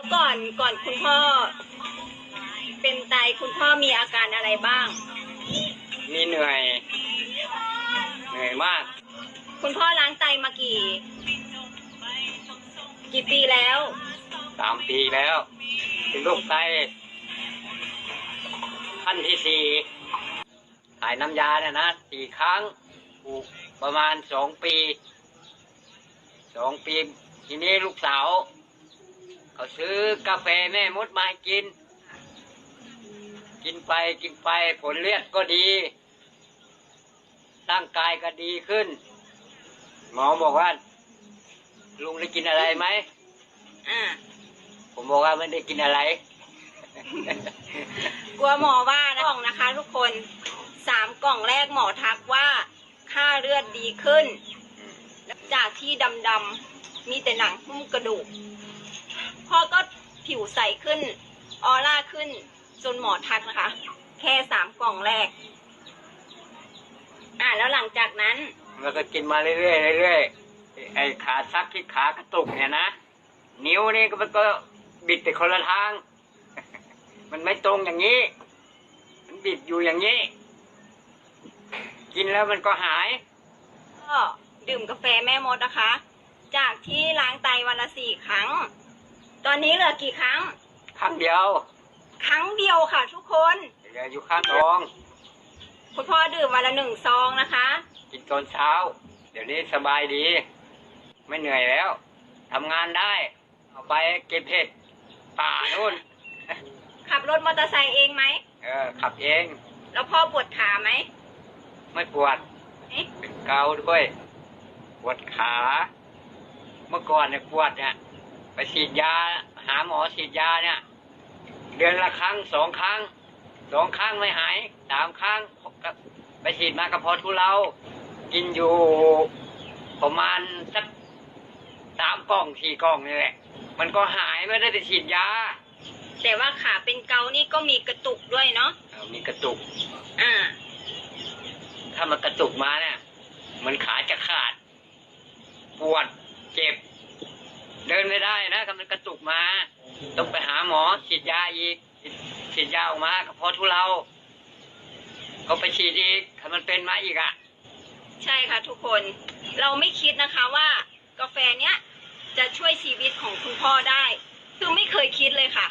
แล้วก่อนก่อนคุณพ่อ เป็นไตคุณพ่อมีอาการอะไรบ้าง มีเหนื่อย เหนื่อยมาก คุณพ่อล้างไตมากี่ กี่ปีแล้วสามปีแล้ว เป็นโรคไตขั้นที่สี่ถ่ายน้ำยาเนี่ยนะสี่ครั้งปลูกประมาณสองปีสองปี ทีนี้ลูกสาว เขาซื้อกาแฟแม่มดมาให้กิน กินไปกินไปผลเลือดก็ดี ร่างกายก็ดีขึ้น หมอบอกว่า ลุงได้กินอะไรไหมอ่าผมบอกว่าไม่ได้กินอะไร กลัวหมอว่านะกล่องนะคะ ทุกคนสามกล่องแรกหมอทักว่าค่าเลือดดีขึ้น จากที่ดำๆมีแต่หนังหุ้มกระดูก พ่อก็ผิวใสขึ้น ออร่าขึ้น จนหมอทักนะคะ แค่สามกล่องแรก อ่าแล้วหลังจากนั้น แล้วก็กินมาเรื่อยๆเรื่อยๆไอ้ขาซักที่ขากระตุกเนี่ยนะ นิ้วนี่ก็มันก็บิดไปคนละทาง มันไม่ตรงอย่างนี้ มันบิดอยู่อย่างนี้ กินแล้วมันก็หาย ก็ดื่มกาแฟแม่มดนะคะ จากที่ล้างไตวันละสี่ครั้ง ตอนนี้เหลือกี่ครั้ง ครั้งเดียว ครั้งเดียวค่ะ ทุกคนเหลืออยู่ข้างท้อง คุณพ่อดื่มวันละหนึ่งซองนะคะ กินตอนเช้า เดี๋ยวนี้สบายดี ไม่เหนื่อยแล้วทำงานได้ เอาไปเก็บเห็ดป่านู่น ขับรถมอเตอร์ไซค์เองไหม เออ ขับเอง แล้วพ่อปวดขาไหม ไม่ปวดเอ๊ะเป็นเกาด้วย ปวดขา เมื่อก่อนเนี่ยปวดเนี่ยไป ฉีดยา หาหมอฉีดยาเนี่ย เดือนละครั้งสองครั้งสองครั้งไม่หายสามครั้งก็ไปฉีดมากระเพาะทุเลากินอยู่ประมาณสักสามกล่องสี่กล่องนี่แหละ มันก็หายไม่ได้ไปฉีดยา แต่ว่าขาเป็นเกานี่ก็มีกระตุกด้วยเนาะเออมีกระตุก อ่า ถ้ามันกระตุกมาเนี่ยเหมันขาจะขาด ปวดเจ็บ เดินไม่ได้นะถ้ามัน กมา ต้องไปหาหมอฉีดยาอีกฉีดยาออกมาก็พอทุเลาก็ไปฉีดอีกถ้ามันเป็นมาอีกอะ ใช่ค่ะทุกคนเราไม่คิดนะคะว่ากาแฟเนี้ยจะช่วยชีวิตของคุณพ่อได้ คือไม่เคยคิดเลยค่ะ